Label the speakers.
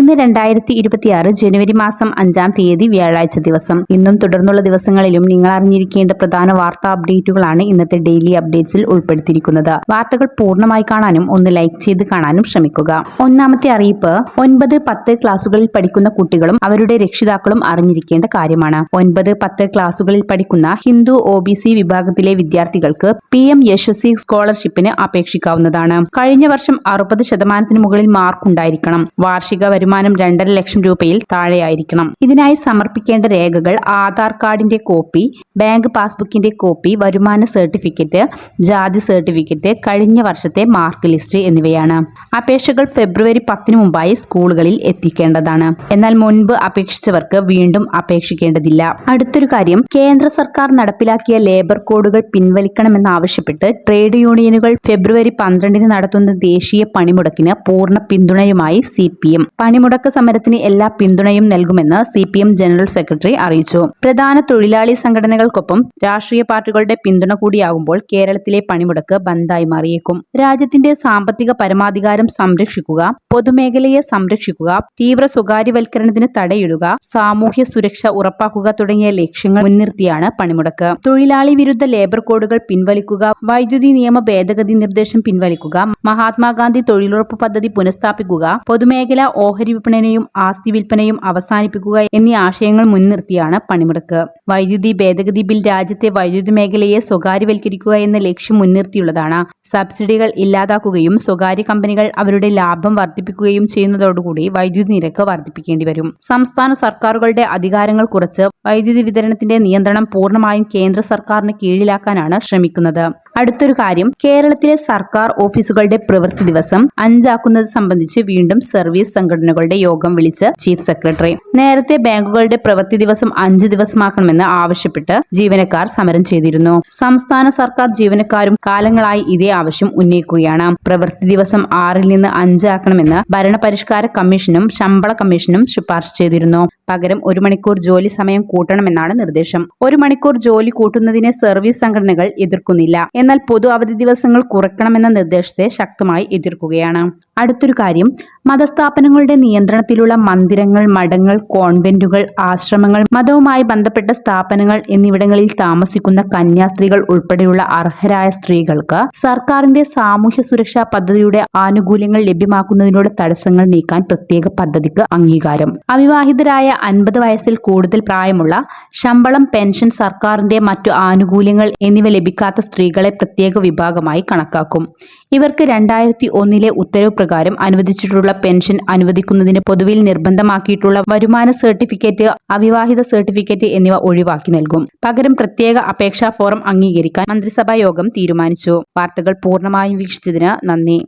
Speaker 1: ഇന്ന് രണ്ടായിരത്തി ഇരുപത്തിയാറ് ജനുവരി മാസം അഞ്ചാം തീയതി വ്യാഴാഴ്ച ദിവസം. ഇന്നും തുടർന്നുള്ള ദിവസങ്ങളിലും നിങ്ങൾ അറിഞ്ഞിരിക്കേണ്ട പ്രധാന വാർത്താ അപ്ഡേറ്റുകളാണ് ഇന്നത്തെ ഡെയിലി അപ്ഡേറ്റ്സിൽ ഉൾപ്പെടുത്തിയിരിക്കുന്നത്. വാർത്തകൾ പൂർണമായി കാണാനും ഒന്ന് ലൈക്ക് ചെയ്ത് കാണാനും ശ്രമിക്കുക. ഒന്നാമത്തെ അറിയിപ്പ് ഒൻപത് പത്ത് ക്ലാസുകളിൽ പഠിക്കുന്ന കുട്ടികളും അവരുടെ രക്ഷിതാക്കളും അറിഞ്ഞിരിക്കേണ്ട കാര്യമാണ്. ഒൻപത് പത്ത് ക്ലാസുകളിൽ പഠിക്കുന്ന ഹിന്ദു ഒ വിഭാഗത്തിലെ വിദ്യാർത്ഥികൾക്ക് പി എം യശസ്വി സ്കോളർഷിപ്പിന് അപേക്ഷിക്കാവുന്നതാണ്. കഴിഞ്ഞ വർഷം അറുപത് ശതമാനത്തിന് മുകളിൽ മാർക്ക് ഉണ്ടായിരിക്കണം വാർഷിക വരുമാനം രണ്ടര ലക്ഷം രൂപയിൽ താഴെയായിരിക്കണം. ഇതിനായി സമർപ്പിക്കേണ്ട രേഖകൾ ആധാർ കാർഡിന്റെ കോപ്പി ബാങ്ക് പാസ്ബുക്കിന്റെ കോപ്പി വരുമാന സർട്ടിഫിക്കറ്റ് ജാതി സർട്ടിഫിക്കറ്റ് കഴിഞ്ഞ വർഷത്തെ മാർക്ക് ലിസ്റ്റ് എന്നിവയാണ്. അപേക്ഷകൾ ഫെബ്രുവരി പത്തിന് മുമ്പായി സ്കൂളുകളിൽ എത്തിക്കേണ്ടതാണ്. എന്നാൽ മുൻപ് അപേക്ഷിച്ചവർക്ക് വീണ്ടും അപേക്ഷിക്കേണ്ടതില്ല. അടുത്തൊരു കാര്യം കേന്ദ്ര സർക്കാർ നടപ്പിലാക്കിയ ലേബർ കോഡുകൾ പിൻവലിക്കണമെന്നാവശ്യപ്പെട്ട് ട്രേഡ് യൂണിയനുകൾ ഫെബ്രുവരി പന്ത്രണ്ടിന് നടത്തുന്ന ദേശീയ പണിമുടക്കിന് പൂർണ പിന്തുണയുമായി സി പി എം. പണിമുടക്ക് സമരത്തിന് എല്ലാ പിന്തുണയും നൽകുമെന്ന് C P M general secretary അറിയിച്ചു. പ്രധാന തൊഴിലാളി സംഘടനകൾക്കൊപ്പം രാഷ്ട്രീയ പാർട്ടികളുടെ പിന്തുണ കൂടിയാകുമ്പോൾ കേരളത്തിലെ പണിമുടക്ക് ബന്ദായി മാറിയേക്കും. രാജ്യത്തിന്റെ സാമ്പത്തിക പരമാധികാരം സംരക്ഷിക്കുക പൊതുമേഖലയെ സംരക്ഷിക്കുക തീവ്ര സ്വകാര്യവൽക്കരണത്തിന് തടയിടുക സാമൂഹ്യ സുരക്ഷ ഉറപ്പാക്കുക തുടങ്ങിയ ലക്ഷ്യങ്ങൾ മുൻനിർത്തിയാണ് പണിമുടക്ക്. തൊഴിലാളി വിരുദ്ധ ലേബർ കോഡുകൾ പിൻവലിക്കുക വൈദ്യുതി നിയമ ഭേദഗതി നിർദ്ദേശം പിൻവലിക്കുക മഹാത്മാഗാന്ധി തൊഴിലുറപ്പ് പദ്ധതി പുനഃസ്ഥാപിക്കുക പൊതുമേഖല ഓഹരി വിപണനയും ആസ്തി വിൽപ്പനയും അവസാനിപ്പിക്കുക എന്നീ ആശയങ്ങൾ മുൻനിർത്തിയാണ് പണിമുടക്ക്. വൈദ്യുതി ഭേദഗതി ബിൽ രാജ്യത്തെ വൈദ്യുതി മേഖലയെ സ്വകാര്യവൽക്കരിക്കുക എന്ന ലക്ഷ്യം മുൻനിർത്തിയുള്ളതാണ്. സബ്സിഡികൾ ഇല്ലാതാക്കുകയും സ്വകാര്യ കമ്പനികൾ അവരുടെ ലാഭം വർദ്ധിപ്പിക്കുകയും ചെയ്യുന്നതോടുകൂടി വൈദ്യുതി നിരക്ക് വർദ്ധിപ്പിക്കേണ്ടി വരും. സംസ്ഥാന സർക്കാരുകളുടെ അധികാരങ്ങൾ കുറച്ച് വൈദ്യുതി വിതരണത്തിന്റെ നിയന്ത്രണം പൂർണമായും കേന്ദ്ര സർക്കാരിന് കീഴിലാക്കാനാണ് ശ്രമിക്കുന്നത്. അടുത്തൊരു കാര്യം. കേരളത്തിലെ സർക്കാർ ഓഫീസുകളുടെ പ്രവൃത്തി ദിവസം അഞ്ചാക്കുന്നത് സംബന്ധിച്ച് വീണ്ടും സർവീസ് സംഘടനകളുടെ യോഗം വിളിച്ച് ചീഫ് സെക്രട്ടറി. നേരത്തെ ബാങ്കുകളുടെ പ്രവൃത്തി ദിവസം അഞ്ച് ദിവസമാക്കണമെന്ന് ആവശ്യപ്പെട്ട് ജീവനക്കാർ സമരം ചെയ്തിരുന്നു. സംസ്ഥാന സർക്കാർ ജീവനക്കാരും കാലങ്ങളായി ഇതേ ആവശ്യം ഉന്നയിക്കുകയാണ്. പ്രവൃത്തി ദിവസം ആറിൽ നിന്ന് അഞ്ചാക്കണമെന്ന് ഭരണപരിഷ്കാര കമ്മീഷനും ശമ്പള കമ്മീഷനും ശുപാർശ ചെയ്തിരുന്നു. പകരം ഒരു മണിക്കൂർ ജോലി സമയം കൂട്ടണമെന്നാണ് നിർദ്ദേശം. ഒരു മണിക്കൂർ ജോലി കൂട്ടുന്നതിനെ സർവീസ് സംഘടനകൾ എതിർക്കുന്നില്ല. എന്നാൽ പൊതു അവധി ദിവസങ്ങൾ കുറയ്ക്കണമെന്ന നിർദ്ദേശത്തെ ശക്തമായി എതിർക്കുകയാണ്. അടുത്തൊരു കാര്യം. മതസ്ഥാപനങ്ങളുടെ നിയന്ത്രണത്തിലുള്ള മന്ദിരങ്ങൾ മഠങ്ങൾ കോൺവെന്റുകൾ ആശ്രമങ്ങൾ മതവുമായി ബന്ധപ്പെട്ട സ്ഥാപനങ്ങൾ എന്നിവിടങ്ങളിൽ താമസിക്കുന്ന കന്യാസ്ത്രീകൾ ഉൾപ്പെടെയുള്ള അർഹരായ സ്ത്രീകൾക്ക് സർക്കാരിന്റെ സാമൂഹ്യ സുരക്ഷാ പദ്ധതിയുടെ ആനുകൂല്യങ്ങൾ ലഭ്യമാക്കുന്നതിനുള്ള തടസ്സങ്ങൾ നീക്കാൻ പ്രത്യേക പദ്ധതിക്ക് അംഗീകാരം. അവിവാഹിതരായ അൻപത് വയസ്സിൽ കൂടുതൽ പ്രായമുള്ള ശമ്പളം പെൻഷൻ സർക്കാരിന്റെ മറ്റു ആനുകൂല്യങ്ങൾ എന്നിവ ലഭിക്കാത്ത സ്ത്രീകളെ പ്രത്യേക വിഭാഗമായി കണക്കാക്കും. ഇവർക്ക് രണ്ടായിരത്തി ഒന്നിലെ ഉത്തരവ് പ്രകാരം അനുവദിച്ചിട്ടുള്ള പെൻഷൻ അനുവദിക്കുന്നതിന് പൊതുവിൽ നിർബന്ധമാക്കിയിട്ടുള്ള വരുമാന സർട്ടിഫിക്കറ്റ് അവിവാഹിത സർട്ടിഫിക്കറ്റ് എന്നിവ ഒഴിവാക്കി നൽകും. പകരം പ്രത്യേക അപേക്ഷാ ഫോറം അംഗീകരിക്കാൻ മന്ത്രിസഭാ യോഗം തീരുമാനിച്ചു. വാർത്തകൾ പൂർണമായും വീക്ഷിച്ചതിന് നന്ദി.